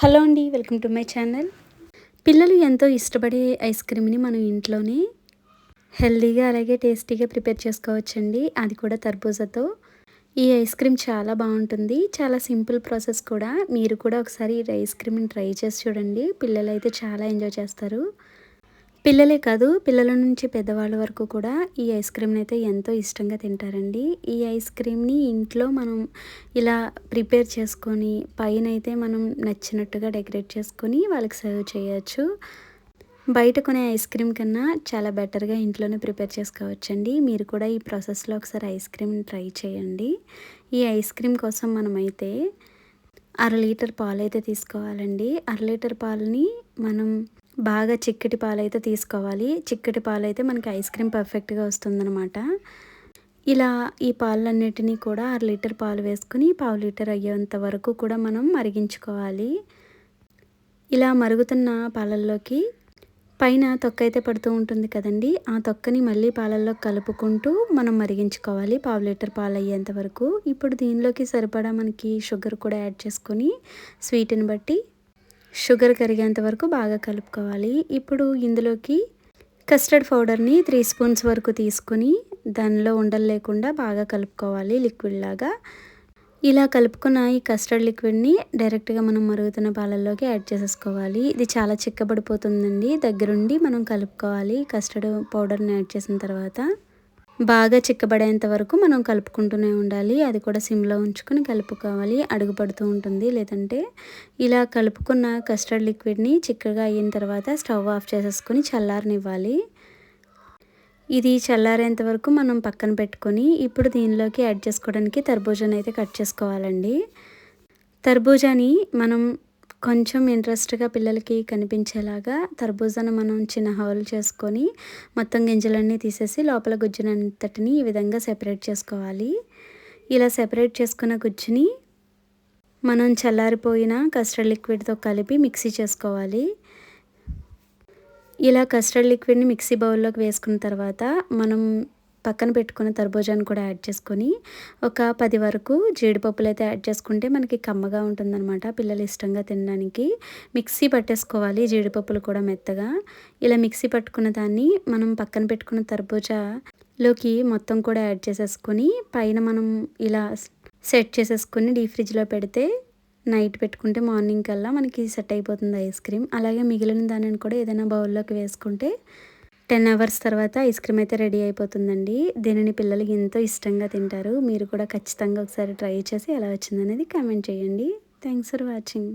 Hello అండి welcome to my channel. పిల్లలు ఎంతో ఇష్టపడే ఐస్ క్రీమ్ని మనం ఇంట్లోనే హెల్దీగా అలాగే టేస్టీగా ప్రిపేర్ చేసుకోవచ్చండి. అది కూడా తర్బూజాతో. ఈ ఐస్ క్రీమ్ చాలా బాగుంటుంది. చాలా సింపుల్ ప్రాసెస్ కూడా. మీరు కూడా ఒకసారి ఈ ఐస్ క్రీమ్ని ట్రై చేసి చూడండి. పిల్లలు అయితే చాలా ఎంజాయ్ చేస్తారు. పిల్లలే కాదు పిల్లల నుంచి పెద్దవాళ్ళ వరకు కూడా ఈ ఐస్ క్రీమ్ని అయితే ఎంతో ఇష్టంగా తింటారండి. ఈ ఐస్ క్రీమ్ని ఇంట్లో మనం ఇలా ప్రిపేర్ చేసుకొని పైన అయితే మనం నచ్చినట్టుగా డెకరేట్ చేసుకొని వాళ్ళకి సర్వ్ చేయొచ్చు. బయట కొనే ఐస్ క్రీమ్ కన్నా చాలా బెటర్గా ఇంట్లోనే ప్రిపేర్ చేసుకోవచ్చండి. మీరు కూడా ఈ ప్రాసెస్లో ఒకసారి ఐస్ క్రీమ్ని ట్రై చేయండి. ఈ ఐస్ క్రీమ్ కోసం మనమైతే అర లీటర్ పాలు అయితే తీసుకోవాలండి. అర లీటర్ పాలని మనం బాగా చిక్కటి పాలైతే తీసుకోవాలి. చిక్కటి పాలైతే మనకి ఐస్ క్రీమ్ పర్ఫెక్ట్గా వస్తుందనమాట ఇలా ఈ పాలన్నిటినీ కూడా అర లీటర్ పాలు వేసుకుని పావు లీటర్ అయ్యేంత వరకు కూడా మనం మరిగించుకోవాలి. ఇలా మరుగుతున్న పాలల్లోకి పైన తొక్క అయితే పడుతూ ఉంటుంది కదండి. ఆ తొక్కని మళ్ళీ పాలల్లో కలుపుకుంటూ మనం మరిగించుకోవాలి పావు లీటర్ పాలు అయ్యేంత వరకు. ఇప్పుడు దీనిలోకి సరిపడా మనకి షుగర్ కూడా యాడ్ చేసుకొని స్వీట్ని బట్టి షుగర్ కరిగేంత వరకు బాగా కలుపుకోవాలి. ఇప్పుడు ఇందులోకి కస్టర్డ్ పౌడర్ని త్రీ స్పూన్స్ వరకు తీసుకుని దానిలో ఉండలు లేకుండా బాగా కలుపుకోవాలి లిక్విడ్ లాగా. ఇలా కలుపుకున్న ఈ కస్టర్డ్ లిక్విడ్ని డైరెక్ట్గా మనం మరుగుతున్న పాలల్లోకి యాడ్ చేసేసుకోవాలి. ఇది చాలా చిక్కబడిపోతుందండి. దగ్గరుండి మనం కలుపుకోవాలి కస్టర్డ్ పౌడర్ని యాడ్ చేసిన తర్వాత. బాగా చిక్కబడేంత వరకు మనం కలుపుకుంటూనే ఉండాలి. అది కూడా సిమ్లో ఉంచుకొని కలుపుకోవాలి. అడుగు పడుతూ ఉంటుంది. లేదంటే ఇలా కలుపుకున్న కస్టర్డ్ లిక్విడ్ని చిక్కగా అయిన తర్వాత స్టవ్ ఆఫ్ చేసేసుకొని చల్లారనివ్వాలి. ఇది చల్లారేంత వరకు మనం పక్కన పెట్టుకొని ఇప్పుడు దీనిలోకి యాడ్ చేసుకోవడానికి తర్బూజాని అయితే కట్ చేసుకోవాలండి. తర్బూజాని మనం కొంచెం ఇంట్రెస్ట్గా పిల్లలకి కనిపించేలాగా తర్బూజాను మనం చిన్న హౌల్ చేసుకొని మొత్తం గింజలన్నీ తీసేసి లోపల గుజ్జునంతటిని ఈ విధంగా సెపరేట్ చేసుకోవాలి. ఇలా సెపరేట్ చేసుకున్న గుజ్జుని మనం చల్లారిపోయిన కస్టర్డ్ లిక్విడ్తో కలిపి మిక్సీ చేసుకోవాలి. ఇలా కస్టర్డ్ లిక్విడ్ని మిక్సీ బౌల్లోకి వేసుకున్న తర్వాత మనం పక్కన పెట్టుకున్న తర్బూజాను కూడా యాడ్ చేసుకొని ఒక పది వరకు జీడిపప్పులు అయితే యాడ్ చేసుకుంటే మనకి కమ్మగా ఉంటుందన్నమాట. పిల్లలు ఇష్టంగా తినడానికి. మిక్సీ పట్టేసుకోవాలి జీడిపప్పులు కూడా మెత్తగా. ఇలా మిక్సీ పట్టుకున్న దాన్ని మనం పక్కన పెట్టుకున్న తర్బూజాలోకి మొత్తం కూడా యాడ్ చేసేసుకొని పైన మనం ఇలా సెట్ చేసేసుకొని డీ ఫ్రిడ్జ్లో పెడితే నైట్ పెట్టుకుంటే మార్నింగ్ కల్లా మనకి సెట్ అయిపోతుంది ఐస్ క్రీమ్. అలాగే మిగిలిన దానిని కూడా ఏదైనా బౌల్లోకి వేసుకుంటే టెన్ అవర్స్ తర్వాత ఐస్ క్రీమ్ అయితే రెడీ అయిపోతుందండి. దీనిని పిల్లలకి ఎంతో ఇష్టంగా తింటారు. మీరు కూడా ఖచ్చితంగా ఒకసారి ట్రై చేసి ఎలా వచ్చిందనేది కామెంట్ చేయండి. Thanks for watching.